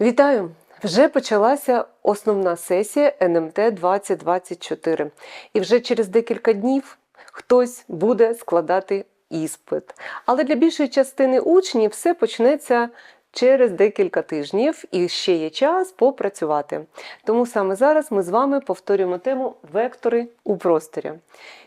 Вітаю! Вже почалася основна сесія НМТ 2024. І вже через декілька днів хтось буде складати іспит. Але для більшої частини учнів все почнеться через декілька тижнів і ще є час попрацювати. Тому саме зараз ми з вами повторюємо тему вектори у просторі.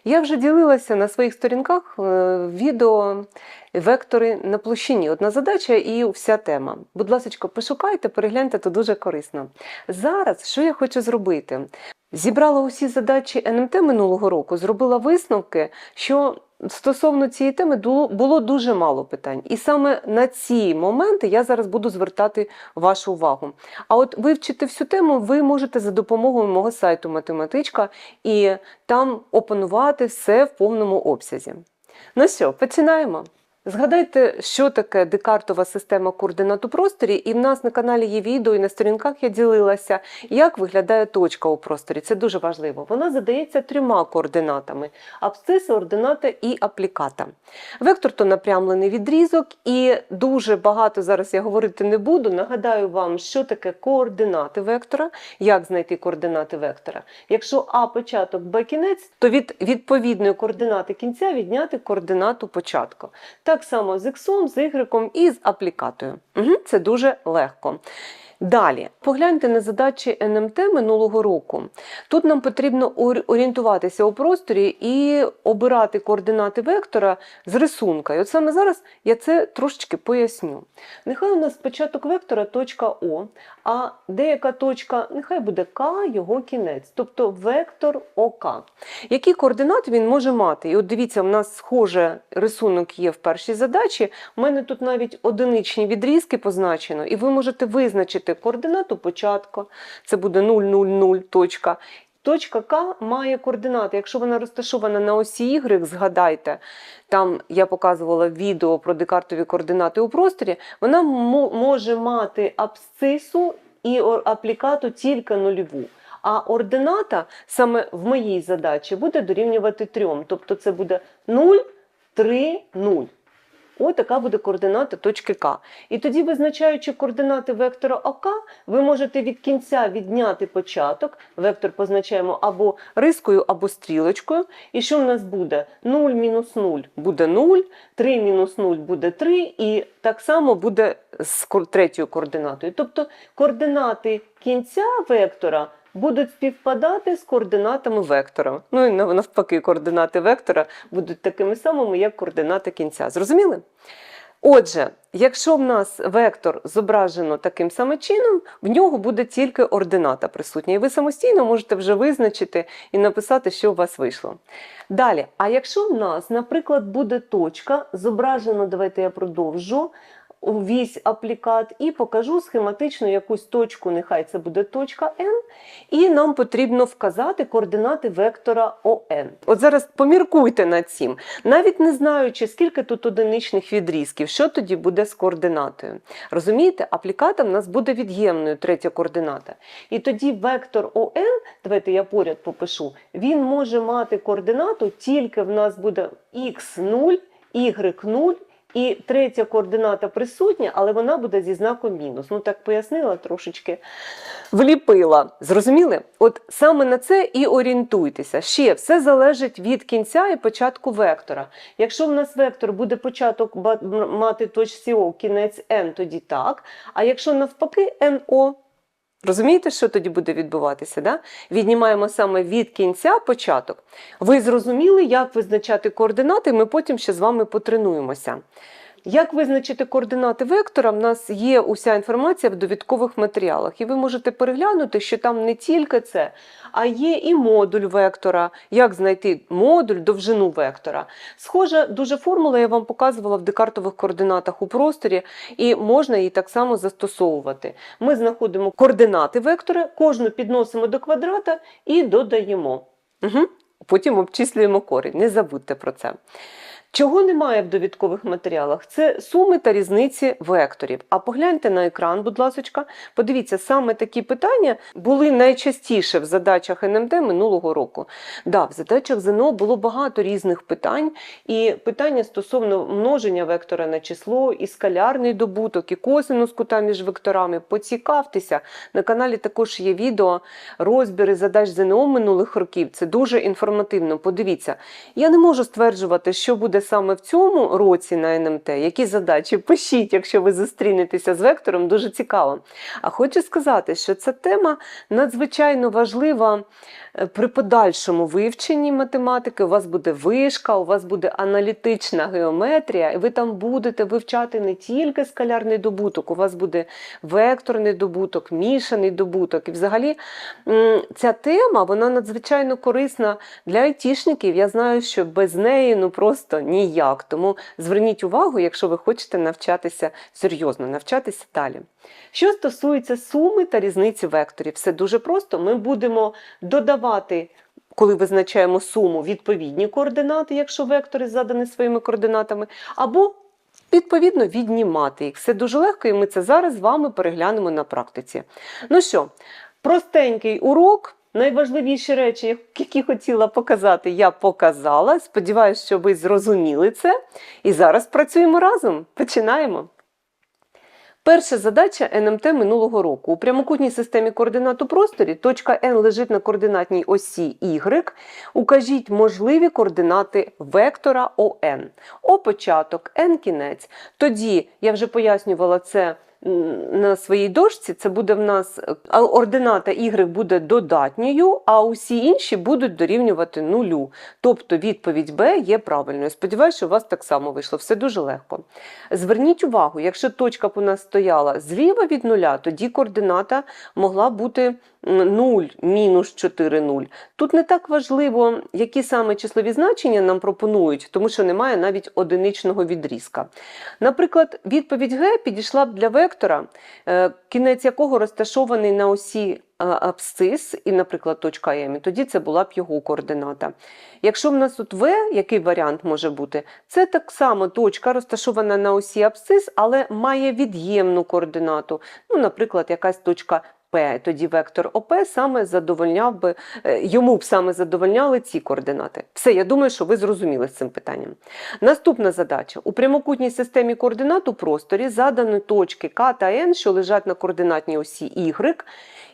Я вже ділилася на своїх сторінках е, відео вектори на площині. Одна задача і вся тема. Будь ласка, пошукайте, перегляньте, то дуже корисно. Зараз що я хочу зробити? Зібрала усі задачі НМТ минулого року, зробила висновки, що стосовно цієї теми було дуже мало питань. І саме на ці моменти я зараз буду звертати вашу увагу. А от вивчити всю тему ви можете за допомогою мого сайту Математичка і там опанувати все в повному обсязі. Ну що, починаємо. Згадайте, що таке декартова система координат у просторі, і в нас на каналі є відео, і на сторінках я ділилася, як виглядає точка у просторі. Це дуже важливо. Вона задається трьома координатами: абсциса, ордината і апліката. Вектор то напрямлений відрізок, і дуже багато зараз я говорити не буду. Нагадаю вам, що таке координати вектора, як знайти координати вектора. Якщо А початок, Б кінець, то від відповідної координати кінця відняти координату початку. Так само з іксом, з ігреком і з аплікатою. Угу, це дуже легко. Далі, погляньте на задачі НМТ минулого року. Тут нам потрібно орієнтуватися у просторі і обирати координати вектора з рисунка. І от саме зараз я це трошечки поясню. Нехай у нас початок вектора точка О, а деяка точка, нехай буде К, його кінець, тобто вектор ОК. Які координати він може мати? І от дивіться, в нас схоже рисунок є в першій задачі. У мене тут навіть одиничні відрізки позначено, і ви можете визначити координату початку. Це буде 0, 0, 0, точка. Точка К має координати. Якщо вона розташована на осі Y, згадайте, там я показувала відео про декартові координати у просторі, вона може мати абсцису і аплікату тільки нульову. А ордината саме в моїй задачі буде дорівнювати 3. Тобто це буде 0, 3, 0. Ось така буде координата точки К. І тоді, визначаючи координати вектора ОК, ви можете від кінця відняти початок. Вектор позначаємо або рискою, або стрілочкою. І що в нас буде? 0 мінус 0 буде 0, 3 мінус 0 буде 3, і так само буде з третьою координатою. Тобто координати кінця вектора будуть співпадати з координатами вектора. Ну і навпаки, координати вектора будуть такими самими, як координати кінця. Зрозуміли? Отже, якщо в нас вектор зображено таким самим чином, в нього буде тільки ордината присутня. І ви самостійно можете вже визначити і написати, що у вас вийшло. Далі, а якщо в нас, наприклад, буде точка, зображено, давайте я продовжу, вісь аплікат і покажу схематично якусь точку, нехай це буде точка N, і нам потрібно вказати координати вектора ОН. От зараз поміркуйте над цим. Навіть не знаючи, скільки тут одиничних відрізків, що тоді буде з координатою. Розумієте, апліката в нас буде від'ємною третя координата. І тоді вектор ОН, давайте я поряд попишу, він може мати координату, тільки в нас буде x0, y0, і третя координата присутня, але вона буде зі знаком мінус. Ну так пояснила трошечки. Вліпила. Зрозуміли? От саме на це і орієнтуйтеся. Ще все залежить від кінця і початку вектора. Якщо в нас вектор буде початок мати точці О, кінець n, тоді так. А якщо навпаки НО, Розумієте, що тоді буде відбуватися? Да? Віднімаємо саме від кінця початок. Ви зрозуміли, як визначати координати, ми потім ще з вами потренуємося. Як визначити координати вектора? В нас є уся інформація в довідкових матеріалах, і ви можете переглянути, що там не тільки це, а є і модуль вектора, як знайти модуль, довжину вектора. Схожа дуже формула я вам показувала в декартових координатах у просторі, і можна її так само застосовувати. Ми знаходимо координати вектора, кожну підносимо до квадрата і додаємо. Угу. Потім обчислюємо корінь. Не забудьте про це. Чого немає в довідкових матеріалах? Це суми та різниці векторів. А погляньте на екран, будь ласка, подивіться, саме такі питання були найчастіше в задачах НМТ минулого року. Да, в задачах ЗНО було багато різних питань, і питання стосовно множення вектора на число, і скалярний добуток, і косинус кута між векторами. Поцікавтеся. На каналі також є відео розбіри задач ЗНО минулих років. Це дуже інформативно. Подивіться. Я не можу стверджувати, що буде саме в цьому році на НМТ, які задачі пишіть, якщо ви зустрінетеся з вектором, дуже цікаво. А хочу сказати, що ця тема надзвичайно важлива при подальшому вивченні математики. У вас буде вишка, у вас буде аналітична геометрія, і ви там будете вивчати не тільки скалярний добуток, у вас буде векторний добуток, мішаний добуток. І взагалі ця тема вона надзвичайно корисна для айтішників. Я знаю, що без неї ну просто ніяк. Тому зверніть увагу, якщо ви хочете навчатися серйозно, навчатися далі. Що стосується суми та різниці векторів, все дуже просто. Ми будемо додавати. Коли визначаємо суму відповідні координати, якщо вектори задані своїми координатами, або відповідно віднімати їх. Все дуже легко, і ми це зараз з вами переглянемо на практиці. Ну що, простенький урок. Найважливіші речі, які хотіла показати, я показала. Сподіваюсь, що ви зрозуміли це. І зараз працюємо разом. Починаємо. Перша задача НМТ минулого року. У прямокутній системі координат у просторі точка N лежить на координатній осі Y. Укажіть можливі координати вектора ОН. О початок, N кінець. Тоді я вже пояснювала це на своїй дошці. Це буде в нас ордината Y буде додатньою, а усі інші будуть дорівнювати нулю. Тобто відповідь Б є правильною. Сподіваюся, що у вас так само вийшло. Все дуже легко. Зверніть увагу, якщо точка б у нас стояла зліва від нуля, тоді координата могла бути 0, мінус 4, 0. Тут не так важливо, які саме числові значення нам пропонують, тому що немає навіть одиничного відрізка. Наприклад, відповідь Г підійшла б для вектора, е, кінець якого розташований на осі е, абсцис, і, наприклад, точка М, і тоді це була б його координата. Якщо в нас тут В, який варіант може бути? Це так само точка розташована на осі абсцис, але має від'ємну координату. Ну, наприклад, якась точка П, тоді вектор ОП саме задовольняв би, е, йому б саме задовольняли ці координати. Все, я думаю, що ви зрозуміли з цим питанням. Наступна задача. У прямокутній системі координат у просторі задані точки К та Н, що лежать на координатній осі Y,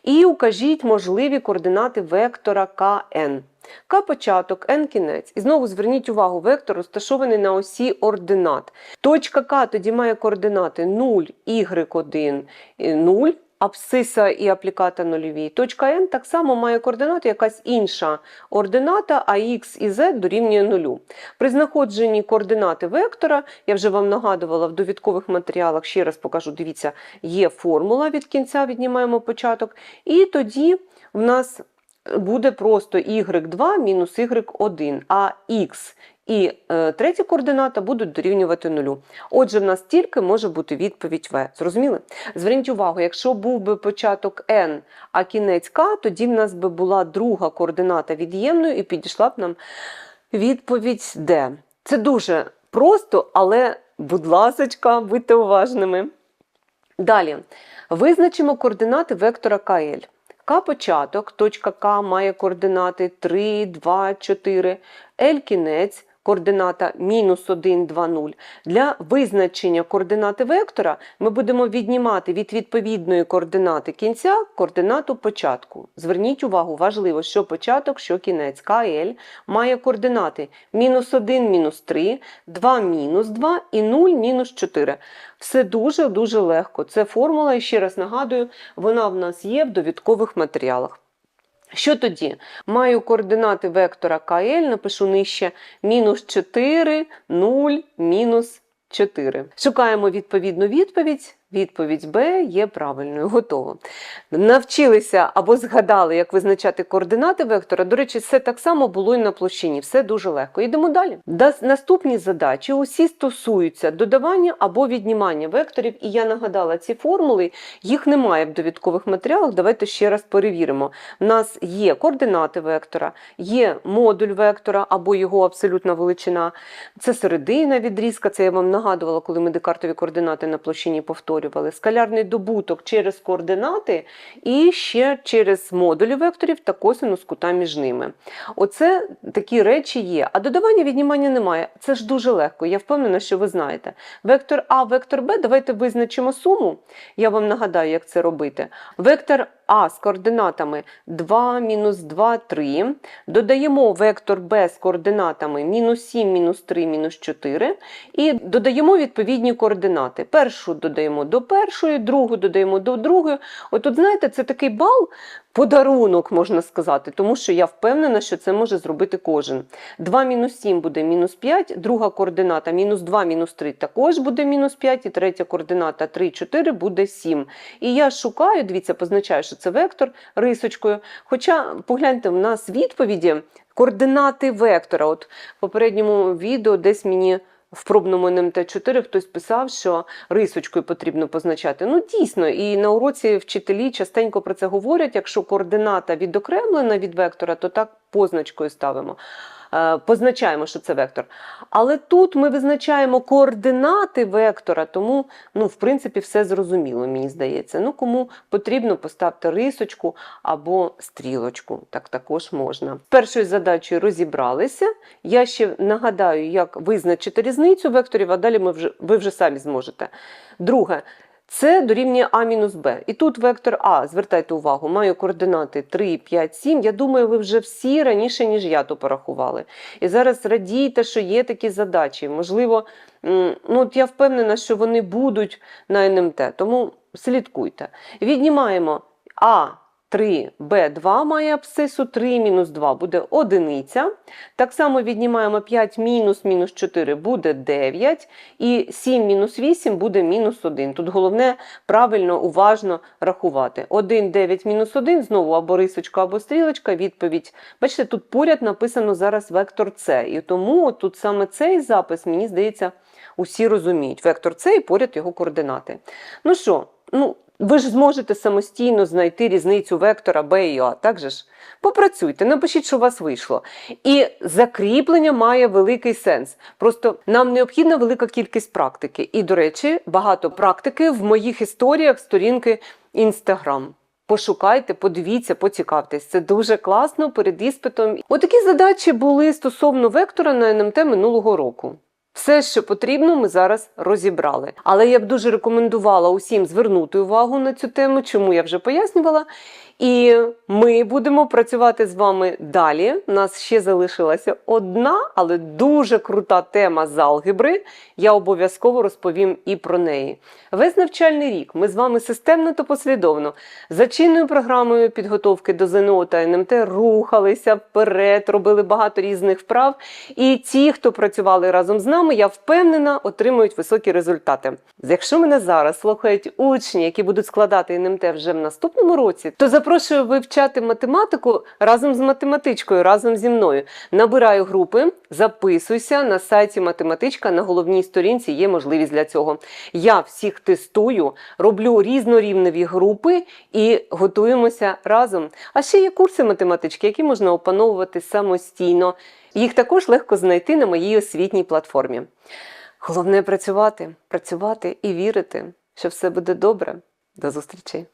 і укажіть можливі координати вектора КН. К початок, N кінець. І знову зверніть увагу, вектор розташований на осі ординат. Точка К тоді має координати 0, Y1, 0, абсциса і апліката нульові. Точка N так само має координати якась інша ордината, а X і Z дорівнює нулю. При знаходженні координати вектора, я вже вам нагадувала в довідкових матеріалах, ще раз покажу, дивіться, є формула від кінця, віднімаємо початок, і тоді в нас буде просто y2 мінус y1, а x і е, третя координата будуть дорівнювати нулю. Отже, в нас тільки може бути відповідь В. Зрозуміли? Зверніть увагу, якщо був би початок n, а кінець k, тоді в нас би була друга координата від'ємною і підійшла б нам відповідь D. Це дуже просто, але, будь ласочка, будьте уважними. Далі. Визначимо координати вектора КЛ. К початок, точка К має координати 3, 2, 4, Л кінець, координата мінус 1, 2, 0. Для визначення координати вектора ми будемо віднімати від відповідної координати кінця координату початку. Зверніть увагу, важливо, що початок, що кінець. КЛ має координати мінус 1, мінус 3, 2, мінус 2 і 0, мінус 4. Все дуже-дуже легко. Це формула, і ще раз нагадую, вона в нас є в довідкових матеріалах. Що тоді? Маю координати вектора КЛ, напишу нижче мінус 4, 0, мінус 4. Шукаємо відповідну відповідь. Відповідь Б є правильною. Готово. Навчилися або згадали, як визначати координати вектора. До речі, все так само було і на площині. Все дуже легко. Йдемо далі. Наступні задачі усі стосуються додавання або віднімання векторів. І я нагадала ці формули, їх немає в довідкових матеріалах. Давайте ще раз перевіримо. У нас є координати вектора, є модуль вектора або його абсолютна величина. Це середина відрізка, це я вам нагадувала, коли ми декартові координати на площині повторювали. Скалярний добуток через координати і ще через модулі векторів та косинус кута між ними. Оце такі речі є. А додавання віднімання немає. Це ж дуже легко. Я впевнена, що ви знаєте. Вектор А, вектор Б, давайте визначимо суму. Я вам нагадаю, як це робити. Вектор А з координатами 2, мінус 2, 3. Додаємо вектор Б з координатами мінус 7, мінус 3, мінус 4. І додаємо відповідні координати. Першу додаємо до першої, другу додаємо до другої. Отут, знаєте, це такий бал, подарунок, можна сказати, тому що я впевнена, що це може зробити кожен. 2 мінус 7 буде мінус 5, друга координата мінус 2, мінус 3 також буде мінус 5, і третя координата 3, 4 буде 7. І я шукаю, дивіться, позначаю, що це вектор рисочкою. Хоча, погляньте, в нас відповіді координати вектора. От в попередньому відео десь мені. В пробному НМТ-4 хтось писав, що рисочкою потрібно позначати. Ну, дійсно, і на уроці вчителі частенько про це говорять. Якщо координата відокремлена від вектора, то так позначкою ставимо. Е, Позначаємо, що це вектор. Але тут ми визначаємо координати вектора, тому, ну, в принципі, все зрозуміло, мені здається. Ну, кому потрібно, поставте рисочку або стрілочку. Так також можна. Першою задачею розібралися. Я ще нагадаю, як визначити різницю векторів, а далі ми вже, ви вже самі зможете. Друге. Це дорівнює А мінус Б. І тут вектор А, звертайте увагу, маю координати 3, 5, 7. Я думаю, ви вже всі раніше, ніж я то порахували. І зараз радійте, що є такі задачі. Можливо, ну от я впевнена, що вони будуть на НМТ, тому слідкуйте. Віднімаємо А. 3, Б2 має абсцису, 3 мінус 2 буде одиниця. Так само віднімаємо 5 мінус мінус 4 буде 9. І 7 мінус 8 буде мінус 1. Тут головне правильно, уважно рахувати. 1, 9 мінус 1, знову або рисочка, або стрілочка, відповідь. Бачите, тут поряд написано зараз вектор С. І тому тут саме цей запис, мені здається, усі розуміють. Вектор С і поряд його координати. Ну що, ну, ви ж зможете самостійно знайти різницю вектора Б і А, так же ж? Попрацюйте, напишіть, що у вас вийшло. І закріплення має великий сенс. Просто нам необхідна велика кількість практики. І, до речі, багато практики в моїх історіях сторінки Instagram. Пошукайте, подивіться, поцікавтесь. Це дуже класно перед іспитом. Отакі задачі були стосовно вектора на НМТ минулого року. Все, що потрібно, ми зараз розібрали. Але я б дуже рекомендувала усім звернути увагу на цю тему, чому я вже пояснювала. І ми будемо працювати з вами далі. У нас ще залишилася одна, але дуже крута тема з алгебри. Я обов'язково розповім і про неї. Весь навчальний рік ми з вами системно та послідовно за чинною програмою підготовки до ЗНО та НМТ рухалися вперед, робили багато різних вправ. І ті, хто працювали разом з нами, я впевнена, отримують високі результати. Якщо мене зараз слухають учні, які будуть складати НМТ вже в наступному році, то запрошую вивчати математику разом з математичкою, разом зі мною. Набираю групи, записуйся на сайті математичка. На головній сторінці є можливість для цього. Я всіх тестую, роблю різнорівневі групи і готуємося разом. А ще є курси математички, які можна опановувати самостійно. Їх також легко знайти на моїй освітній платформі. Головне працювати, працювати і вірити, що все буде добре. До зустрічі!